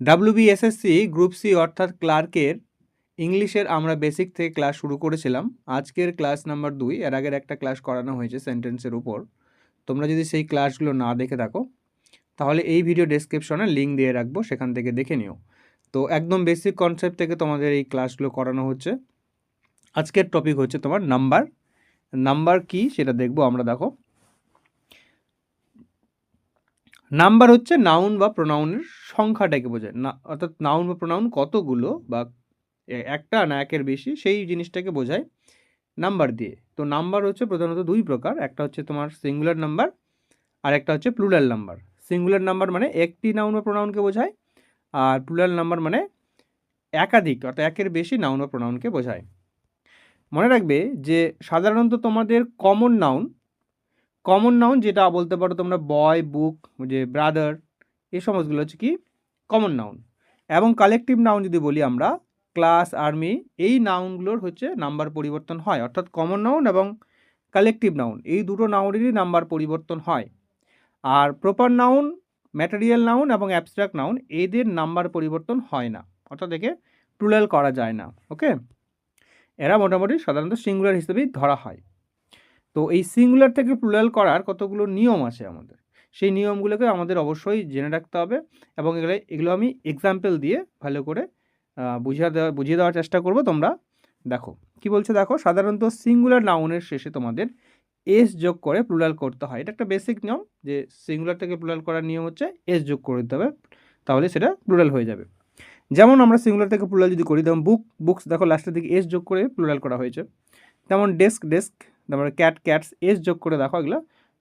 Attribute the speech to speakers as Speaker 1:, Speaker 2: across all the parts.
Speaker 1: WBSSC group C অর্থাৎ ক্লার্কের ইংলিশের আমরা বেসিক থেকে ক্লাস শুরু করেছিলাম। আজকের ক্লাস নাম্বার দুই, এর আগের একটা ক্লাস করানো হয়েছে সেন্টেন্সের উপর। তোমরা যদি সেই ক্লাসগুলো না দেখে থাকো, তাহলে এই ভিডিও ডেসক্রিপশনে লিঙ্ক দিয়ে রাখব, সেখান থেকে দেখে নিও। তো একদম বেসিক কনসেপ্ট থেকে তোমাদের এই ক্লাসগুলো করানো হচ্ছে। আজকের টপিক হচ্ছে তোমার নাম্বার নাম্বার কি সেটা দেখব আমরা, দেখো। নাম্বার হচ্ছে নাউন বা প্রোনাউনের সংখ্যাটাকে বোঝায়। না, অর্থাৎ নাউন বা প্রোনাউন কতগুলো বা একটা না একের বেশি, সেই জিনিসটাকে বোঝায় নাম্বার দিয়ে। তো নাম্বার হচ্ছে প্রধানত দুই প্রকার, একটা হচ্ছে তোমার সিঙ্গুলার নাম্বার আর একটা হচ্ছে প্লুরাল নাম্বার সিঙ্গুলার নাম্বার মানে একটি নাউন বা প্রোনাউনকে বোঝায় আর প্লুরাল নাম্বার মানে একাধিক, অর্থাৎ একের বেশি নাউন বা প্রোনাউনকে বোঝায়। মনে রাখবে যে সাধারণত তোমাদের কমন নাউন কমন নাউন যেটা বলতে পারো তোমরা বয় বুক যে ব্রাদার এই সমস্তগুলো হচ্ছে কি কমন নাউন এবং কালেকটিভ নাউন যদি বলি আমরা ক্লাস আর্মি এই নাউনগুলোর হচ্ছে নাম্বার পরিবর্তন হয়। অর্থাৎ কমন নাউন এবং কালেকটিভ নাউন এই দুটো নাউনেরই নাম্বার পরিবর্তন হয়। আর প্রপার নাউন ম্যাটেরিয়াল নাউন এবং অ্যাবস্ট্রাক্ট নাউন এদের নাম্বার পরিবর্তন হয় না। অর্থাৎ একে প্লুরাল করা যায় না ওকে এরা মোটামুটি সাধারণত সিঙ্গুলার হিসেবেই ধরা হয়। তো এই সিঙ্গুলার থেকে প্লুরাল করার কতগুলো নিয়ম আছে আমাদের? সেই নিয়মগুলোকে আমাদের অবশ্যই জেনে রাখতে হবে এবং এগুলো এগুলো আমি এক্সাম্পল দিয়ে ভালো করে বুঝিয়ে দেওয়া, বুঝিয়ে দেওয়ার চেষ্টা করব। তোমরা দেখো, কি বলছে দেখো? সাধারণত সিঙ্গুলার নাউনের শেষে তোমাদের এস যোগ করে প্লুরাল করতে হয়। এটা একটা বেসিক নিয়ম যে সিঙ্গুলার থেকে প্লুরাল করার নিয়ম হচ্ছে এস যোগ করে দিতে হবে, তাহলে সেটা প্লুরাল হয়ে যাবে। যেমন আমরা সিঙ্গুলার থেকে প্লুরাল যদি করি, যেমন বুক বুকস দেখো লাস্টের দিকে এস যোগ করে প্লুরাল করা হয়েছে। তেমন ডেস্ক ডেস্ক তারপরে ক্যাট ক্যাটস এস যোগ করে দেখো এগুলো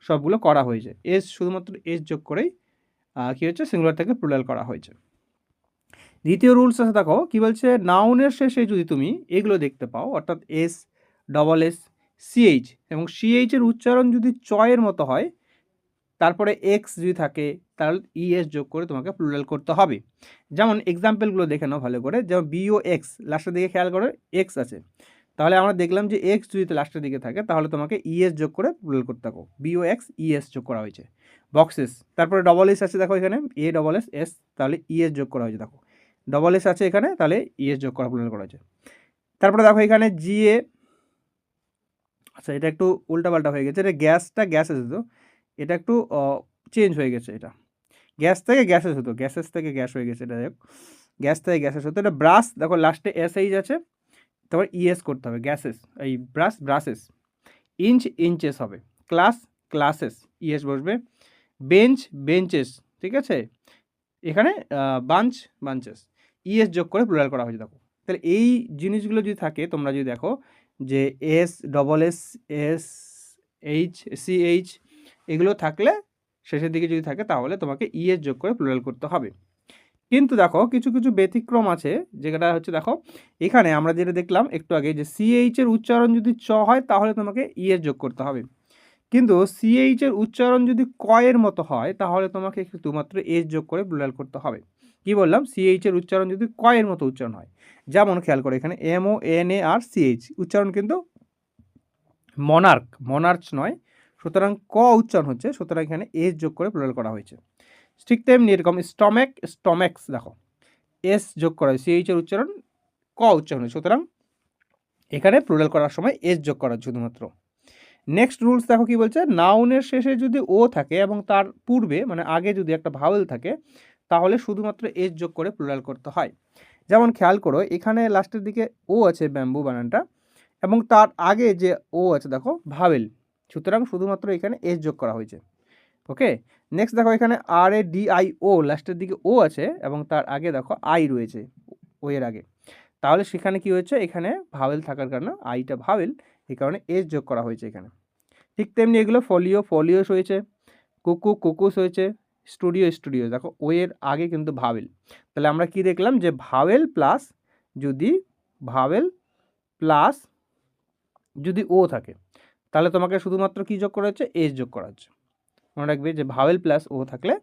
Speaker 1: সবগুলো করা হয়েছে। এস শুধুমাত্র এস যোগ করেই কী হচ্ছে সিঙ্গুলার থেকে প্লুরাল করা হয়েছে। দ্বিতীয় রুলস আছে দেখো, কী বলছে? নাউনের শেষে যদি তুমি এগুলো দেখতে পাও, অর্থাৎ এস ডবল এস সিএইচ এবং সিএইচের উচ্চারণ যদি চয়ের মতো হয়, তারপরে এক্স যদি থাকে, তাহলে ইএস যোগ করে তোমাকে প্লুরাল করতে হবে। যেমন এক্সাম্পলগুলো দেখে নাও ভালো করে। যেমন বিও এক্স লাস্টের দিকে খেয়াল করো এক্স আছে। তাহলে আমরা দেখলাম যে এক্স যদি লাস্টের দিকে থাকে, তাহলে তোমাকে ইএস যোগ করে প্লুরাল করতে থাকো বিও এক্স ইএস যোগ করা হয়েছে। বক্সেস তারপরে ডবল এস আছে দেখো এখানে এ ডবল এস এস তাহলে ইএস যোগ করা হয়েছে দেখো। ডবল এস আছে এখানে, তাহলে ইএস যোগ করা প্লুরাল করা হয়েছে। তারপরে দেখো এখানে জিএ আচ্ছা এটা একটু উল্টাপাল্টা হয়ে গেছে, এটা গ্যাসটা গ্যাসেস হতো, এটা একটু চেঞ্জ হয়ে গেছে এটা। গ্যাস থেকে গ্যাসেস হতো গ্যাসেস থেকে গ্যাস হয়ে গেছে এটা হোক। গ্যাস থেকে গ্যাসেস হতো, এটা ব্রাশ, দেখো লাস্টে এস এইচ আছে। তারপর ইএস করতে হবে গ্যাসেস এই ব্রাশ ব্রাশেস ইঞ্চ ইঞ্চেস হবে ক্লাস ক্লাসেস ইএস বসবে বেঞ্চ বেঞ্চেস ঠিক আছে? এখানে বাঞ্চ বাঞ্চেস ইএস যোগ করে প্লুরাল করা হয়েছে, দেখো। তাহলে এই জিনিসগুলো যদি থাকে, তোমরা যদি দেখো যে S double S S H C H এগুলো থাকলে শেষের দিকে যদি থাকে, তাহলে তোমাকে ইএস যোগ করে প্লুরাল করতে হবে। কিন্তু দেখো কিছু কিছু ব্যতিক্রম আছে, যেটা হচ্ছে দেখো, এখানে আমরা যেটা দেখলাম একটু আগে যে সিএইচ এর উচ্চারণ যদি চ হয় তাহলে তোমাকে ইএস যোগ করতে হবে। কিন্তু সিএইচ এর উচ্চারণ যদি কয়ের মতো হয় তাহলে তোমাকে শুধুমাত্র এস যোগ করে প্লুরাল করতে হবে। কি বললাম? সিএইচ এর উচ্চারণ যদি কয়ের মতো উচ্চারণ হয়। যেমন খেয়াল করে এখানে M O N A R C H উচ্চারণ কিন্তু মনার্ক মনার্চ নয়, সুতরাং ক উচ্চারণ হচ্ছে, সুতরাং এখানে এস যোগ করে প্লুরাল করা হয়েছে। ঠিক তেমনি এরকম স্টমেক স্টমেক্স দেখো এস যোগ করা হয়েছে সিএইচ এর উচ্চারণ, ক উচ্চারণ সুতরাং এখানে প্লুরাল করার সময় এস যোগ করা শুধুমাত্র। নেক্সট রুলস দেখো কি বলছে নাউনের শেষে যদি ও থাকে এবং তার পূর্বে মানে আগে যদি একটা ভাওয়েল থাকে, তাহলে শুধুমাত্র এস যোগ করে প্লুরাল করতে হয়। যেমন খেয়াল করো, এখানে লাস্টের দিকে ও আছে ব্যাম্বু বানানটা এবং তার আগে যে ও আছে দেখো ভাওয়েল সুতরাং শুধুমাত্র এখানে এস যোগ করা হয়েছে। ওকে নেক্সট দেখো এখানে আর এ ডি আই ও লাস্টের দিকে ও আছে এবং তার আগে দেখো আই রয়েছে ও এর আগে। তাহলে সেখানে কি হয়েছে? এখানে ভাওয়েল থাকার কারণে আইটা ভাওয়েল, এই কারণে এস যোগ করা হয়েছে এখানে। ঠিক তেমনি এগুলো ফলিও ফলিওস হয়েছে কুকু কুকুস হয়েছে স্টুডিও স্টুডিও দেখো ও এর আগে কিন্তু ভাওয়েল। তাহলে আমরা কি দেখলাম যে ভাওয়েল প্লাস যদি ভাওয়েল প্লাস যদি ও থাকে, তাহলে তোমাকে শুধুমাত্র কী যোগ করা হচ্ছে এস যোগ করা হচ্ছে মনে রাখবে যে ভাওয়েল প্লাস ও থাকলে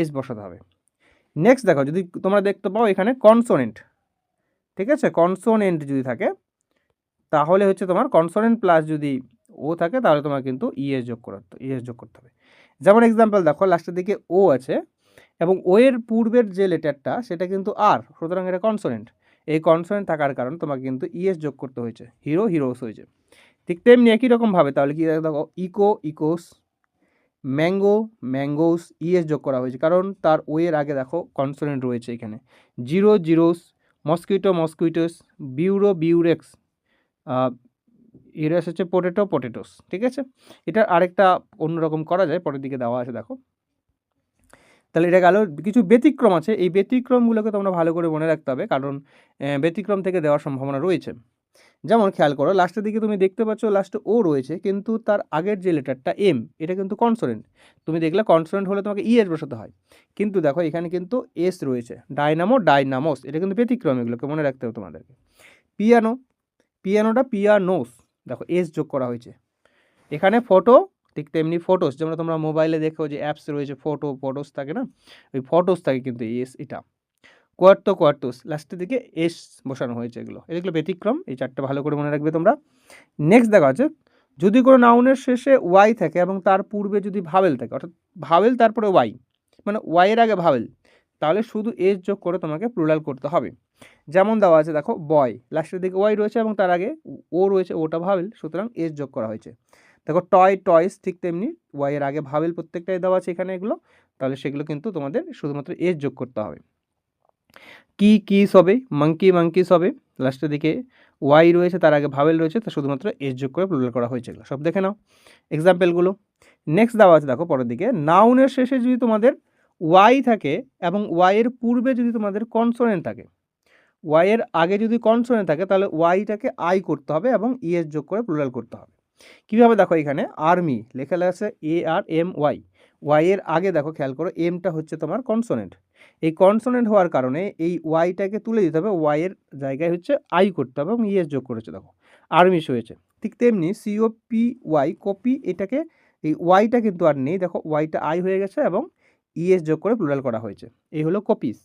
Speaker 1: এস বসাতে হবে। নেক্সট দেখো, যদি তোমরা দেখতে পাও এখানে কনসোনেন্ট ঠিক আছে? কনসোনেন্ট যদি থাকে, তাহলে হচ্ছে তোমার কনসোনেন্ট প্লাস যদি ও থাকে, তাহলে তোমার কিন্তু ইএস যোগ করতে ইএস যোগ করতে হবে। যেমন এক্সাম্পল দেখো লাস্টের দিকে ও আছে, এবং ও এর পূর্বের যে লেটারটা সেটা কিন্তু আর সুতরাং এটা কনসোনেন্ট এই কনসোনেন্ট থাকার কারণ তোমাকে কিন্তু ইএস যোগ করতে হয়েছে। হিরো হিরোস হয়েছে। ঠিক তেমনি একই রকমভাবে তাহলে কি দেখো echo echoes mango, mangoes, E S যোগ করা হয়েছে। কারণ তার ওয়ের আগে দেখো কনসোনেন্ট রয়েছে এখানে। Zero, zeros mosquito mosquitoes bureau bureaux ইউরেস হচ্ছে পোটেটো পোটেটোস ঠিক আছে? এটা আরেকটা অন্যরকম করা যায়, পরের দিকে দেওয়া আছে, দেখো। তাহলে এটা গেল, কিছু ব্যতিক্রম আছে। এই ব্যতিক্রমগুলোকে তোমরা ভালো করে মনে রাখতে হবে, কারণ ব্যতিক্রম থেকে দেওয়ার সম্ভাবনা রয়েছে। যেমন খেয়াল করো লাস্টের দিকে তুমি দেখতে পাচ্ছ লাস্টে ও রয়েছে, কিন্তু তার আগের যে লেটারটা এম এটা কিন্তু কনসোনেন্ট তুমি দেখলে কনসোনেন্ট হলে তোমাকে ইএস বসাতে হয়। কিন্তু দেখো, এখানে কিন্তু এস রয়েছে। ডাইনামো ডাইনামোস এটা কিন্তু ব্যতিক্রম এগুলোকে মনে রাখতে হবে তোমাদেরকে। পিয়ানো পিয়ানোটা পিয়ানোস দেখো এস যোগ করা হয়েছে। এখানে ফটো ঠিক তেমনি ফটোস যেমন তোমরা মোবাইলে দেখো যে অ্যাপস রয়েছে ফটো ফটোস থাকে না? ওই ফটোস থাকে কিন্তু এস এটা। কোয়ার্তো কোয়ার্টোস লাস্টের দিকে এস বসানো হয়েছে এগুলো। এগুলো ব্যতিক্রম, এই চারটে ভালো করে মনে রাখবে তোমরা। নেক্সট দেখা আছে, যদি কোনো নাউনের শেষে ওয়াই থাকে এবং তার পূর্বে যদি ভাবেল থাকে, অর্থাৎ ভাবেল তারপরে ওয়াই মানে ওয়াইয়ের আগে ভাবেল তাহলে শুধু এস যোগ করে তোমাকে প্লুরাল করতে হবে। যেমন দেওয়া আছে, দেখো বয় লাস্টের দিকে ওয়াই রয়েছে এবং তার আগে ও রয়েছে, ওটা ভাবেল সুতরাং এস যোগ করা হয়েছে। দেখো টয় টয়েস ঠিক তেমনি ওয়াইয়ের আগে ভাবেল প্রত্যেকটাই দেওয়া আছে এখানে এগুলো, তাহলে সেগুলো কিন্তু তোমাদের শুধুমাত্র এস যোগ করতে হবে। কি কিস হবে মাঙ্কি মাঙ্কিস হবে লাস্টের দিকে ওয়াই রয়েছে, তার আগে ভাবেল রয়েছে, তা শুধুমাত্র এস যোগ করে প্লুরাল করা হয়েছে সব দেখে নাও। এক্সাম্পলগুলো নেক্সট দেওয়া আছে, দেখো পরের দিকে। নাউনের শেষে যদি তোমাদের ওয়াই থাকে এবং ওয়াইয়ের পূর্বে যদি তোমাদের কনসোনেন্ট থাকে ওয়াইয়ের আগে যদি কনসোনেন্ট থাকে, তাহলে ওয়াইটাকে আই করতে হবে এবং ইএস যোগ করে প্লুরাল করতে হবে। কীভাবে দেখো এখানে? আর্মি লেখা আছে এ আর এম ওয়াই ওয়াইয়ের আগে দেখো, খেয়াল করো এমটা হচ্ছে তোমার কনসোনেন্ট এই কনসোনেন্ট হওয়ার কারণে এই ওয়াইটাকে তুলে দিতে হবে ওয়াইয়ের জায়গায় হচ্ছে আই করতে হবে এবং ইএস যোগ করেছে, দেখো। আর্মিস হয়েছে। ঠিক তেমনি সিও পি ওয়াই কপি এটাকে, এই ওয়াইটা কিন্তু আর নেই, দেখো ওয়াইটা আই হয়ে গেছে এবং ইএস যোগ করে প্লুরাল করা হয়েছে। এই হলো কপিস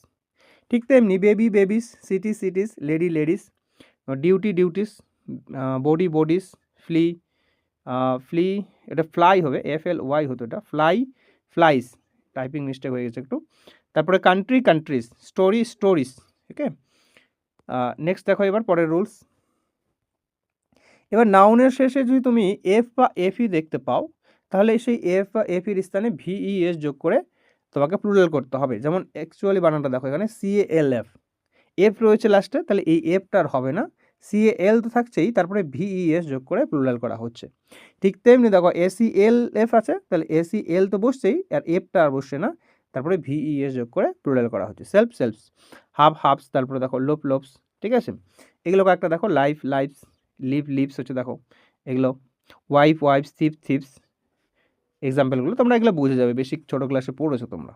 Speaker 1: ঠিক তেমনি baby babies city cities lady ladies duty duties body bodies flea ফ্লি এটা ফ্লাই হবে এফ এল ওয়াই হতো এটা ফ্লাই ফ্লাইস টাইপিং মিস্টেক হয়ে গেছে একটু। তারপরে country countries story stories okay next দেখো এবার পরের রুলস এবার নাউনের শেষে যদি তুমি এফ বা এফই দেখতে পাও, তাহলে সেই এফ বা এফির স্থানে ভিই এস যোগ করে তোমাকে প্লুরাল করতে হবে। যেমন অ্যাকচুয়ালি বানানটা দেখো এখানে সিএল এফ এফ রয়েছে লাস্টে তাহলে এই এফটা আর হবে না। সিএ এল তো থাকছেই, তারপরে ভিইএস যোগ করে প্লুরাল করা হচ্ছে। ঠিক তেমনি দেখো এসি এল এফ আছে, তাহলে এসি এল তো বসছেই, আর এফটা আর বসছে না। তারপরে ভিইএস যোগ করে প্লুরাল করা হচ্ছে। সেলফ সেলফস হাফ হাফস তারপরে দেখো লোপ লোপস ঠিক আছে? এগুলো কয়েকটা দেখো লাইফ লাইফস লিভ লিভস হচ্ছে দেখো। এগুলো ওয়াইফ ওয়াইফ থিপ থিপস এক্সাম্পলগুলো তোমরা এগুলো বুঝে যাবে বেসিক ছোটো ক্লাসে পড়েছো তোমরা।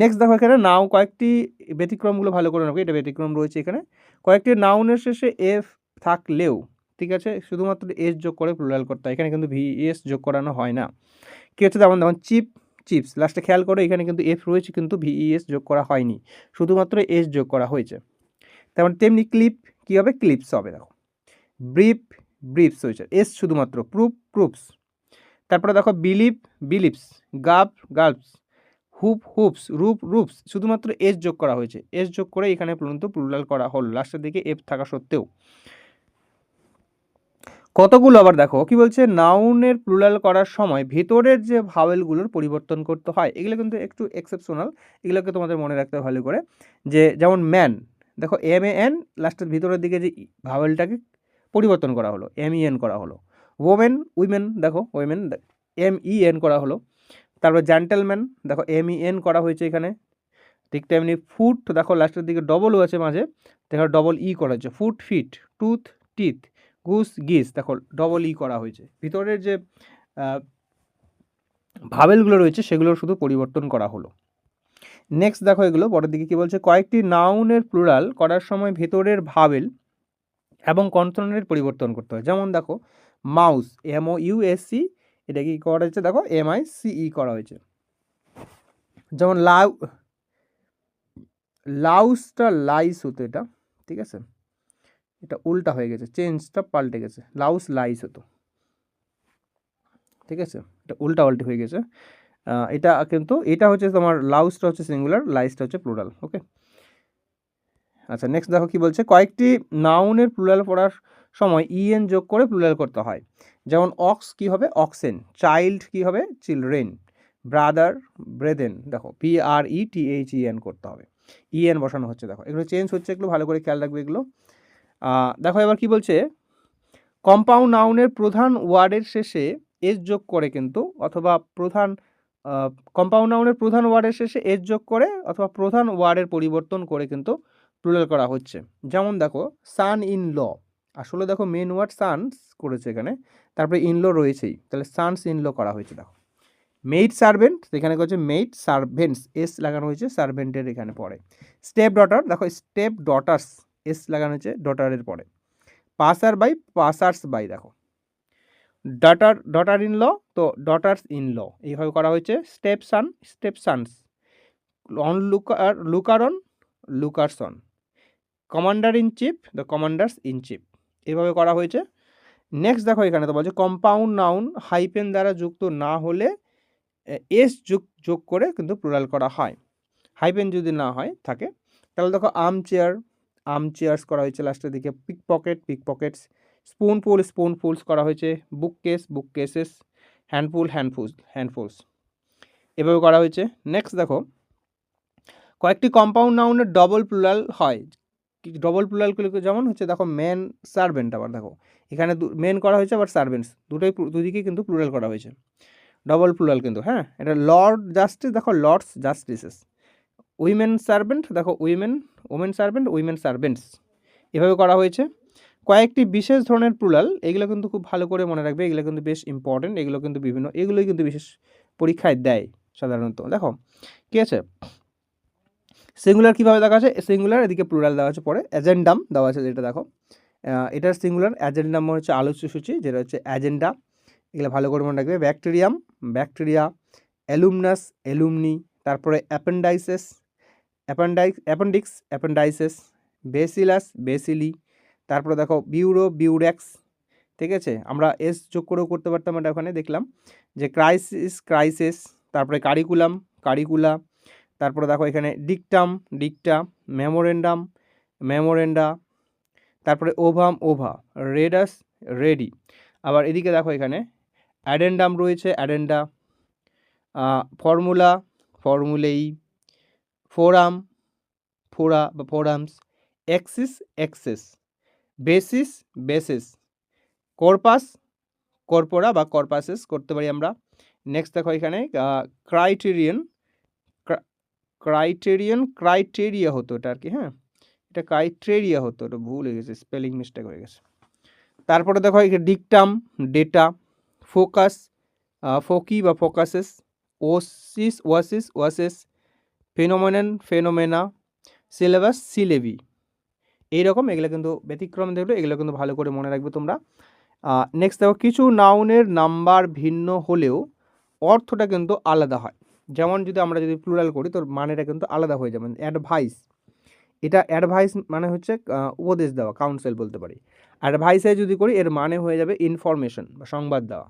Speaker 1: নেক্সট দেখো এখানে নাও কয়েকটি ব্যতিক্রমগুলো ভালো করে নেব এটা ব্যতিক্রম রয়েছে এখানে। কয়েকটি নাউনের শেষে এফ থাকলেও, ঠিক আছে? শুধুমাত্র এস যোগ করে প্লুরাল করতে হয়, এখানে কিন্তু ভি এস যোগ করানো হয় না। কী হচ্ছে? যেমন যেমন চিপ চিপস। লাস্টে খেয়াল করো, এখানে কিন্তু এফ রয়েছে, কিন্তু ভিইএস যোগ করা হয়নি। শুধুমাত্র এস যোগ করা হয়েছে। তেমন তেমনি ক্লিপ কী হবে? ক্লিপস হবে, দেখো। ব্রিফ ব্রিফস হয়েছে এস শুধুমাত্র প্রুফ প্রুফস তারপরে দেখো বিলিভ বিলিপস গাব গালভস হুপ হুপস রূপ রূপস শুধুমাত্র এস যোগ করা হয়েছে। এস যোগ করে এখানে পর্যন্ত প্লুরাল করা হল। লাস্টের দিকে এফ থাকা সত্ত্বেও। কতগুলো? আবার দেখো, কি বলছে? নাউনের প্লুরাল করার সময় ভেতরের যে ভাওয়েলগুলোর পরিবর্তন করতে হয়, এগুলো কিন্তু একটু এক্সেপশনাল এগুলোকে তোমাদের মনে রাখতে ভালো করে। যে যেমন ম্যান দেখো এম এ এন লাস্টের ভিতরের দিকে যে ভাওয়েলটাকে পরিবর্তন করা হলো এম ই এন করা হলো। ওমেন উইমেন দেখো উইমেন এম ই এন করা হলো। তারপর জেন্টেলম্যান দেখো এম ই এন করা হয়েছে এখানে। ঠিক তেমনি ফুট দেখো লাস্টের দিকে ডবলও আছে মাঝে। দেখো ডবল ই করা হয়েছে। Foot feet tooth teeth goose geese, দেখো ডবল ই করা হয়েছে। ভিতরের যে ভাবেলগুলো রয়েছে, সেগুলো শুধু পরিবর্তন করা হলো। নেক্সট দেখো এগুলো, পরের দিকে কী বলছে, কয়েকটি নাউনের প্লুরাল করার সময় ভেতরের ভাবেল এবং কনসোনেন্টের পরিবর্তন করতে হয়। যেমন দেখো মাউস এমও ইউএসসি এটা কি করা হয়েছে, দেখো এম আই সিই করা হয়েছে। যেমন লাউ, লাউসটা লাইস হতো এটা, ঠিক আছে? এটা উল্টা হয়ে গেছে, চেঞ্জটা পাল্টে গেছে, লাউস লাইস হতো। ঠিক আছে? এটা উল্টা পাল্টে হয়ে গেছে। এটা কিন্তু, এটা হচ্ছে তোমার লাউসটা হচ্ছে সিঙ্গুলার, লাইসটা হচ্ছে প্লুরাল, ওকে? আচ্ছা নেক্সট দেখো কি বলছে, কয়েকটি নাউনের প্লুরাল পড়ার সময় ইএন যোগ করে প্লুরাল করতে হয়। যেমন অক্স কি হবে? অক্সেন, চাইল্ড কি হবে? চিলড্রেন, ব্রাদার, ব্রেদেন, দেখো P R E T H E N করতে হবে। ইএন বসানো হচ্ছে, দেখো, এগুলো চেঞ্জ হচ্ছে, এগুলো ভালো করে খেয়াল রাখবে এগুলো। দেখো এবার কি বলছে? কম্পাউন্ড নাউনের প্রধান ওয়ার্ডের শেষে এস যোগ করে কিন্তু, অথবা প্রধান কম্পাউন্ড নাউনের প্রধান ওয়ার্ডের শেষে এস যোগ করে, অথবা প্রধান ওয়ার্ডের পরিবর্তন করে কিন্তু প্লুরাল করা হচ্ছে। যেমন দেখো সান ইন ল আসলে দেখো মেন ওয়ার্ড সানস করেছে এখানে, তারপরে ইন ল রয়েছেই। তাহলে সানস ইন ল করা হয়েছে, দেখো। মেইড সার্ভেন্ট এখানে হচ্ছে? মেইড সার্ভেন্টস এস লাগানো হয়েছে সার্ভেন্টের এখানে পড়ে স্টেপ ডটার দেখো স্টেপ ডটার্স এস লাগানো হয়েছে ডটারের পরে। পাসার বাই পাসার্স বাই, দেখো। ডটার ডটার ইন ল তো ডটার্স ইন ল এইভাবে করা হয়েছে। Step son step sons onlooker, লুকারন, লুকারসন। Commander in chief the commanders in chief এভাবে করা হয়েছে। নেক্সট দেখো এখানে তো বলছে কম্পাউন্ড নাউন হাইপেন দ্বারা যুক্ত না হলে এস যোগ যোগ করে কিন্তু প্লুরাল করা হয়। হাইপেন যদি না হয়, থাকে। তাহলে দেখো আর্ম চেয়ার আর্ম চেয়ার্স করা হয়েছে লাস্টের দিকে pick pocket pick Pockets spoonful, spoonfuls করা হয়েছে bookcase bookcases handful handful, handfuls. এভাবে করা হয়েছে। নেক্সট দেখো, কয়েকটি কম্পাউন্ড নাউনের ডবল প্লুরাল হয়। ডবল প্লুরালগুলো যেমন হচ্ছে, দেখো ম্যান সার্ভেন্ট আবার দেখো। এখানে মেন করা হয়েছে, আবার সার্ভেন্টস দুটোই দুদিকেই কিন্তু প্লুরাল করা হয়েছে। ডবল প্লুরাল কিন্তু হ্যাঁ? এটা লর্ড জাস্টিস দেখো লর্ডস জাস্টিসেস উইমেন সার্ভেন্ট, দেখো women, woman servant, women servants. এভাবে করা হয়েছে। কয়েকটি বিশেষ ধরনের প্লুরাল এগুলো কিন্তু খুব ভালো করে মনে রাখবে, এগুলো কিন্তু বেশ ইম্পর্টেন্ট এগুলো কিন্তু বিভিন্ন, এগুলোই কিন্তু বিশেষ পরীক্ষায় দেয় সাধারণত। দেখো ঠিক আছে? সিঙ্গুলার কীভাবে দেখা আছে? সিঙ্গুলার এদিকে প্লুরাল দেওয়া আছে পরে অ্যাজেন্ডাম দেওয়া আছে যেটা দেখো। এটার সিঙ্গুলার অ্যাজেন্ডাম হচ্ছে আলোচ্যসূচি যেটা হচ্ছে অ্যাজেন্ডা এগুলো ভালো করে মনে রাখবে। ব্যাকটেরিয়াম ব্যাকটেরিয়া অ্যালুমনাস অ্যালুমনি তারপরে অ্যাপেন্ডাইসেস অ্যাপেন্ডাই অ্যাপেন্ডিক্স, অ্যাপেন্ডাইসেস, বেসিলাস, বেসিলি, তারপরে দেখো বিউরো, বিউরেক্স, ঠিক আছে? আমরা এস যোগ করেও করতে পারতাম এটা ওখানে, দেখলাম। যে ক্রাইসিস ক্রাইসিস, তারপরে কারিকুলাম, কারিকুলা, তারপরে দেখো এখানে ডিকটাম, ডিকটা মেমোরেন্ডাম মেমোরেন্ডা তারপরে ওভাম, ওভা, রেডাস, রেডি। আবার এদিকে দেখো এখানে অ্যাডেন্ডাম রয়েছে, অ্যাডেন্ডা ফর্মুলা, ফর্মুলেই ফোরাম, ফোরা, বা forums axis axes basis bases, corpus, corpora বা কর্পাসেস করতে পারি আমরা। নেক্সট দেখো এখানে ক্রাইটেরিয়ান ক্রাইটেরিয়ান ক্রাইটেরিয়া হতো এটা আর কি হ্যাঁ? এটা ক্রাইটেরিয়া হতো, এটা ভুল হয়ে গেছে, স্পেলিং মিস্টেক হয়ে গেছে। তারপরে দেখো এখানে ডিকটাম, ডেটা, ফোকাস ফোকি বা focuses, oasis, oasis, oases phenomenon, phenomena, syllabus, syllabi. এইরকম এগুলো কিন্তু ব্যতিক্রম দেখল এগুলো কিন্তু ভালো করে মনে রাখবে তোমরা। নেক্সট দেখো, কিছু নাউনের নাম্বার ভিন্ন হলেও অর্থটা কিন্তু আলাদা হয়। যেমন যদি আমরা যদি প্লুরাল করি, তোর মানেটা কিন্তু আলাদা হয়ে যাবে। অ্যাডভাইস এটা অ্যাডভাইস মানে হচ্ছে উপদেশ দেওয়া কাউন্সেল বলতে পারি। অ্যাডভাইসে যদি করি, এর মানে হয়ে যাবে ইনফরমেশন বা সংবাদ দেওয়া।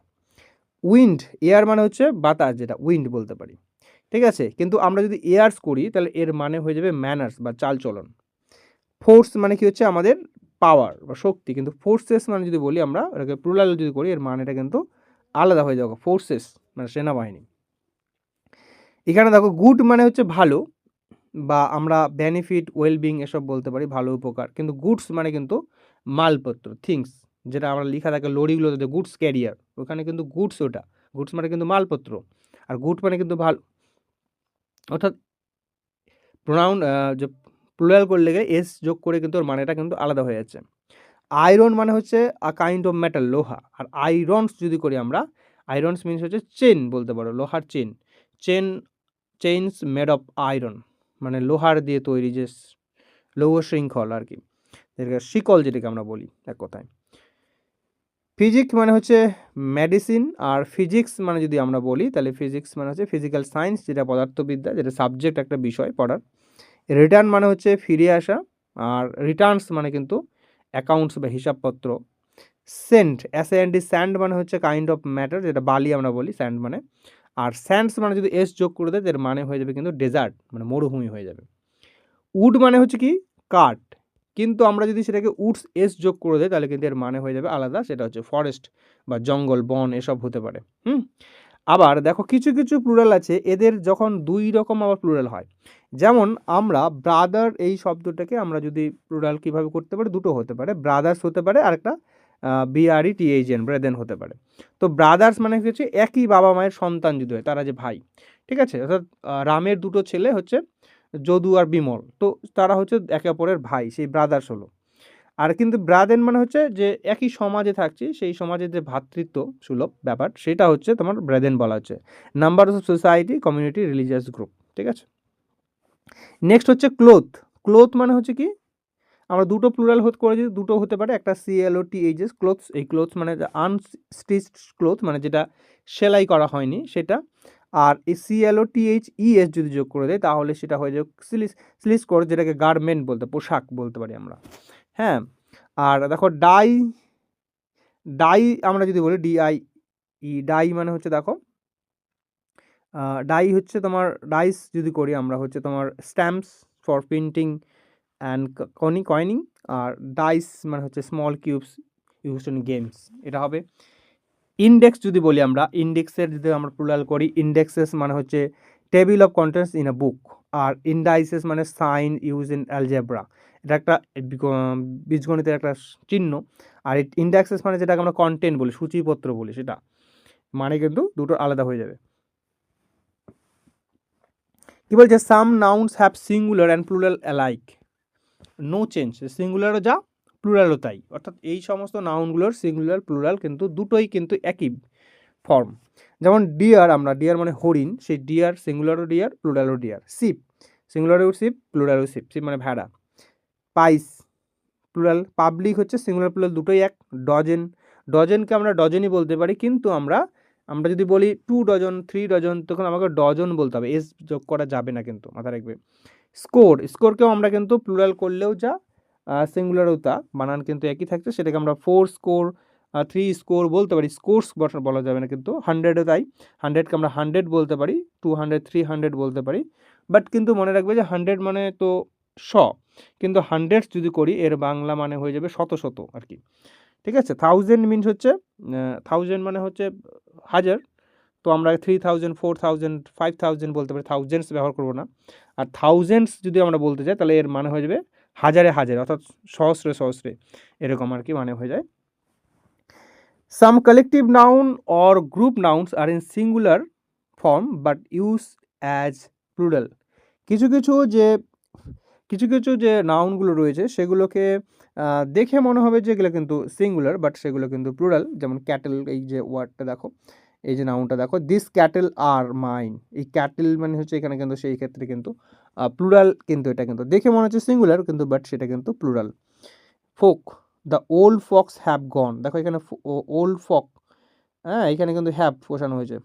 Speaker 1: উইন্ড এয়ার মানে হচ্ছে বাতাস যেটা উইন্ড বলতে পারি। ঠিক আছে? কিন্তু আমরা যদি এয়ার্স করি, তাহলে এর মানে হয়ে যাবে ম্যানার্স বা চালচলন। ফোর্স মানে কি হচ্ছে? আমাদের পাওয়ার বা শক্তি। কিন্তু ফোর্সেস মানে যদি বলি আমরা, এটাকে প্লুরাল যদি করি, এর মানেটা কিন্তু আলাদা হয়ে যাবে। ফোর্সেস মানে সেনাবাহিনী। এখানে দেখো গুড মানে হচ্ছে ভালো বা আমরা বেনিফিট ওয়েলবিং এসব বলতে পারি, ভালো উপকার। কিন্তু গুডস মানে কিন্তু মালপত্র থিংস যেটা আমরা লেখা থাকে লরিগুলোতে গুডস ক্যারিয়ার ওখানে কিন্তু গুডস ওটা। গুডস মানে কিন্তু মালপত্র। আর গুড মানে কিন্তু ভালো। অর্থাৎ প্রোনাউন যে প্লুরাল করলে গেলে এস যোগ করে কিন্তু ওর মানেটা কিন্তু আলাদা হয়ে যাচ্ছে। আয়রন মানে হচ্ছে আ কাইন্ড অফ মেটাল লোহা। আর আয়রনস যদি করি আমরা আয়রনস মিনস হচ্ছে চেন বলতে পারো, লোহার chain chain chains made of iron মানে লোহার দিয়ে তৈরি যে লৌহ শৃঙ্খল আর কি। শিকল যেটাকে আমরা বলি এক কথায়। ফিজিক্স মানে হচ্ছে মেডিসিন আর ফিজিক্স মানে যদি আমরা বলি, তাহলে ফিজিক্স মানে হচ্ছে ফিজিক্যাল সায়েন্স যেটা পদার্থবিদ্যা, যেটা সাবজেক্ট একটা বিষয় পড়ার। রিটার্ন মানে হচ্ছে ফিরে আসা আর রিটার্নস মানে কিন্তু অ্যাকাউন্টস বা হিসাবপত্র। সেন্ট এস এন ডি স্যান্ড মানে হচ্ছে কাইন্ড অফ ম্যাটার যেটা বালি আমরা বলি স্যান্ড মানে। আর স্যান্ডস মানে যদি এস যোগ করে দেয়, তার মানে হয়ে যাবে কিন্তু ডেজার্ট মানে মরুভূমি হয়ে যাবে। উড মানে হচ্ছে কি? কাঠ। কিন্তু আমরা যদি সেটাকে উডস এস যোগ করে দেয় তাহলে কিন্তু এর মানে হয়ে যাবে আলাদা, সেটা হচ্ছে ফরেস্ট বা জঙ্গল, বন, এসব হতে পারে। হুম? আবার দেখো কিছু কিছু প্লুরাল আছে, এদের যখন দুই রকম আবার প্লুরাল হয়। যেমন আমরা ব্রাদার এই শব্দটাকে আমরা যদি প্লুরাল কীভাবে করতে পারি, দুটো হতে পারে। ব্রাদার্স হতে পারে, আর আরেকটা বিআরই টিএইচএন ব্রেদেন হতে পারে। তো ব্রাদার্স মানে হচ্ছে একই বাবা মায়ের সন্তান যদি হয়, তারা যে ভাই, ঠিক আছে? অর্থাৎ রামের দুটো ছেলে হচ্ছে যদু আর বিমল। তো তারা হচ্ছে একে অপরের ভাই, সেই ব্রাদার্স হলো আর কিন্তু ব্রাদেন মানে হচ্ছে যে একই সমাজে থাকছি, সেই সমাজের যে ভ্রাতৃত্ব সুলভ ব্যাপার, সেটা হচ্ছে তোমার ব্রাদেন বলা হচ্ছে। Number of society community religious group ঠিক আছে? নেক্সট হচ্ছে ক্লোথ ক্লোথ মানে হচ্ছে কি? আমরা দুটো প্লুরাল হতে করে যদি দুটো হতে পারে, একটা C L O T H S clothes এই ক্লোথস মানে আনস্টিচড ক্লোথ মানে যেটা সেলাই করা হয়নি, সেটা আর এই সিএলও টিএইচ ইএস যদি যোগ করে দেয়, তাহলে সেটা হয়ে যাবে স্লিস স্লিস কোর, যেটাকে গার্মেন্ট বলতে, পোশাক বলতে পারি আমরা। হ্যাঁ? আর দেখো ডাই ডাই আমরা যদি বলি ডিআই ই ডাই মানে হচ্ছে দেখো ডাই হচ্ছে তোমার, ডাইস যদি করি আমরা, হচ্ছে তোমার স্ট্যাম্পস ফর প্রিন্টিং অ্যান্ড কনি, কয়েনিং, আর ডাইস মানে হচ্ছে small cubes, use in games, এটা হবে। ইন্ডেক্স যদি বলি আমরা ইন্ডেক্সের যদি আমরা প্লুরাল করি ইন্ডেক্সেস মানে হচ্ছে table of contents in a book R indices মানে সাইন ইউজ ইন অ্যালজেব্রা এটা একটা বীজগণিতের একটা চিহ্ন আর ইন্ডেক্সেস মানে যেটাকে আমরা কন্টেন্ট বলি, সূচিপত্র বলি সেটা। মানে কিন্তু দুটো আলাদা হয়ে যাবে। কি বলছে? Some nouns have singular and plural alike no change সিঙ্গুলারও যা প্লুরালও তাই। অর্থাৎ এই সমস্ত নাউনগুলোর সিঙ্গুলার প্লুরাল কিন্তু দুটোই কিন্তু একই ফর্ম যেমন ডিয়ার আমরা ডিয়ার মানে হরিণ, সেই ডিয়ার সিঙ্গুলারও ডিয়ার প্লুরালও ডিয়ার সিপ সিঙ্গুলারও সিপ প্লুরালও সিপ সিপ মানে ভেড়া। পাইস প্লুরাল পাবলিক হচ্ছে সিঙ্গুলার প্লুরাল দুটোই এক। ডজেন ডজেনকে আমরা ডজনই বলতে পারি, কিন্তু আমরা আমরা যদি বলি টু ডজন থ্রি ডজন তখন আমাকে ডজন বলতে হবে। এস যোগ করা যাবে না কিন্তু মাথা রাখবে। স্কোর স্কোরকেও আমরা কিন্তু প্লুরাল করলেও যা সিঙ্গুলারও তা, বানান কিন্তু একই থাকছে, সেটাকে আমরা ফোর স্কোর থ্রি স্কোর বলতে পারি। স্কোর্স বলা যাবে না কিন্তু হান্ড্রেডও তাই। হান্ড্রেডকে আমরা হান্ড্রেড বলতে পারি টু হান্ড্রেড থ্রি হান্ড্রেড বলতে পারি। বাট কিন্তু মনে রাখবে যে হান্ড্রেড মানে তো শ, কিন্তু হান্ড্রেড যদি করি, এর বাংলা মানে হয়ে যাবে শত শত আর কি। ঠিক আছে? থাউজেন্ড মিনস হচ্ছে থাউজেন্ড মানে হচ্ছে হাজার। তো আমরা three thousand four thousand five thousand বলতে পারি। থাউজেন্ডস ব্যবহার করব না। আর থাউজেন্ডস যদি আমরা বলতে চাই তাহলে এর মানে হয়ে যাবে হাজারে হাজারে, অর্থাৎ সহস্রে সহস্রে এরকম আর কি মানে হয়ে যায়। Some collective noun or group nouns are in singular form but use as plural কিছু কিছু যে, কিছু কিছু যে নাউনগুলো রয়েছে সেগুলোকে দেখে মনে হবে যে এগুলো কিন্তু সিঙ্গুলার বাট সেগুলো কিন্তু প্লুরাল যেমন ক্যাটেল এই যে ওয়ার্ডটা দেখো। এই যে নাউনটা দেখো দিস ক্যাটেল আর মাইন এই ক্যাটেল মানে হচ্ছে এখানে কিন্তু, সেই ক্ষেত্রে কিন্তু প্লুরাল কিন্তু এটা কিন্তু। দেখে মনে হচ্ছে সিঙ্গুলার কিন্তু বাট সেটা কিন্তু plural folk the old folks have gone দেখো এখানে ওল্ড ফক হ্যাঁ এখানে কিন্তু হ্যাভ বসানো হয়েছে।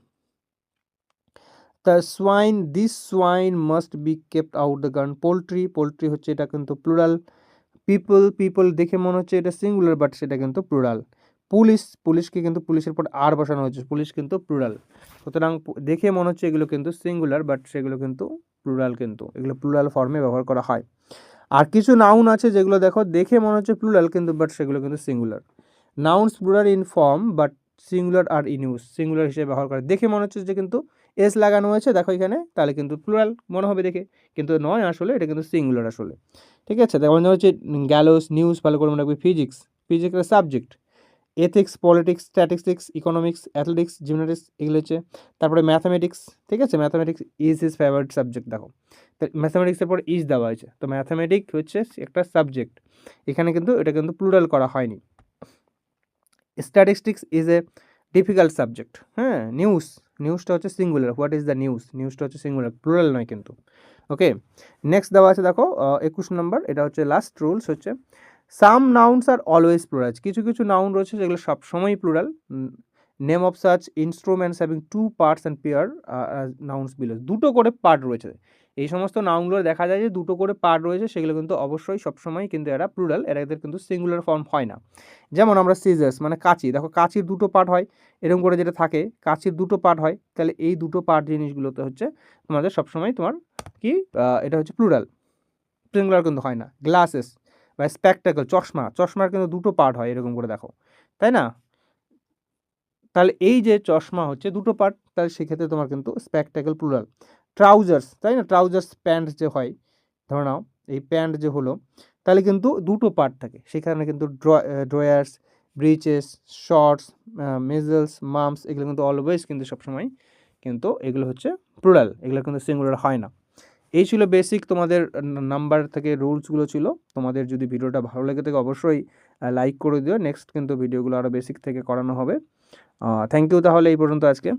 Speaker 1: The swine this swine must be kept out the gun poultry poultry হচ্ছে এটা কিন্তু প্লুরাল পিপল পিপল দেখে মনে হচ্ছে এটা সিঙ্গুলার বাট সেটা কিন্তু প্লুরাল পুলিশ, পুলিশকে কিন্তু পুলিশের পর আর বসানো হয়েছে। পুলিশ কিন্তু প্লুরাল সুতরাং দেখে মনে হচ্ছে এগুলো কিন্তু সিঙ্গুলার বাট সেগুলো কিন্তু প্লুরাল কিন্তু। এগুলো প্লুরাল ফর্মে ব্যবহার করা হয়। আর কিছু নাউন আছে যেগুলো দেখো, দেখে মনে হচ্ছে প্লুরাল কিন্তু বাট সেগুলো কিন্তু singular nouns plural in form but singular are in use singular হিসেবে ব্যবহার করে। দেখে মনে হচ্ছে যে কিন্তু এস লাগানো হয়েছে, দেখো এখানে, তাহলে কিন্তু প্লুরাল মনে হবে দেখে। কিন্তু নয় আসলে, এটা কিন্তু সিঙ্গুলার আসলে। ঠিক আছে? যেমন হচ্ছে গ্যালোস নিউজ ভালো করে মনে রাখবে ফিজিক্স ফিজিক্সের subject ethics politics statistics economics athletics gymnastics এগুলো হচ্ছে। তারপরে ম্যাথামেটিক্স ঠিক আছে? Mathematics is his favourite subject দেখো। ম্যাথামেটিক্সের পর ইজ দেওয়া হয়েছে। তো ম্যাথামেটিক হচ্ছে একটা সাবজেক্ট এখানে কিন্তু, এটা কিন্তু প্লুরাল করা হয়নি। Statistics is a difficult subject হ্যাঁ নিউজ নিউজটা হচ্ছে singular what is the news নিউজটা হচ্ছে সিঙ্গুলার প্লুরাল নয় কিন্তু। ওকে নেক্সট দেওয়া আছে, দেখো একুশ নম্বর এটা হচ্ছে লাস্ট রুলস হচ্ছে। Some nouns are always plural কিছু কিছু নাউন রয়েছে যেগুলো সবসময়ই plural name of such instruments having two parts and pair nouns below দুটো করে পার্ট রয়েছে। এই সমস্ত নাউনগুলো দেখা যায় যে দুটো করে পার্ট রয়েছে, সেগুলো কিন্তু অবশ্যই সবসময় কিন্তু এরা প্লুরাল এরা এদের কিন্তু সিঙ্গুলার ফর্ম হয় না। যেমন আমরা সিজার্স মানে কাঁচি। দেখো কাঁচির দুটো পার্ট হয়, এরকম করে যেটা থাকে, কাঁচির দুটো পার্ট হয়, তাহলে এই দুটো পার্ট জিনিসগুলোতে হচ্ছে তোমাদের সবসময় তোমার কি এটা হচ্ছে প্লুরাল সিঙ্গুলার কিন্তু হয় না। গ্লাসেস বা স্প্যাকটাকল চশমা, চশমার কিন্তু দুটো পার্ট হয় এরকম করে দেখো, তাই না? তাহলে এই যে চশমা হচ্ছে দুটো পার্ট তাহলে সেক্ষেত্রে তোমার কিন্তু স্প্যাকটাকল প্লুরাল ট্রাউজার্স তাই না? ট্রাউজার্স প্যান্ট যে হয়, ধরে নাও, এই প্যান্ট যে হলো, তাহলে কিন্তু দুটো পার্ট থাকে। সেখানে কিন্তু drawers breeches shorts measles mumps এগুলো কিন্তু অলওয়েজ কিন্তু সবসময় কিন্তু এগুলো হচ্ছে প্লুরাল এগুলো কিন্তু সিঙ্গুলার হয় না। এই ছিল বেসিক তোমাদের নাম্বার থেকে রুলসগুলো ছিল। তোমাদের যদি ভিডিওটা ভালো লেগে থাকে অবশ্যই লাইক করে দিও। নেক্সট কিন্তু ভিডিওগুলো আরও বেসিক থেকে করানো হবে। থ্যাংক ইউ তাহলে এই পর্যন্ত আজকে।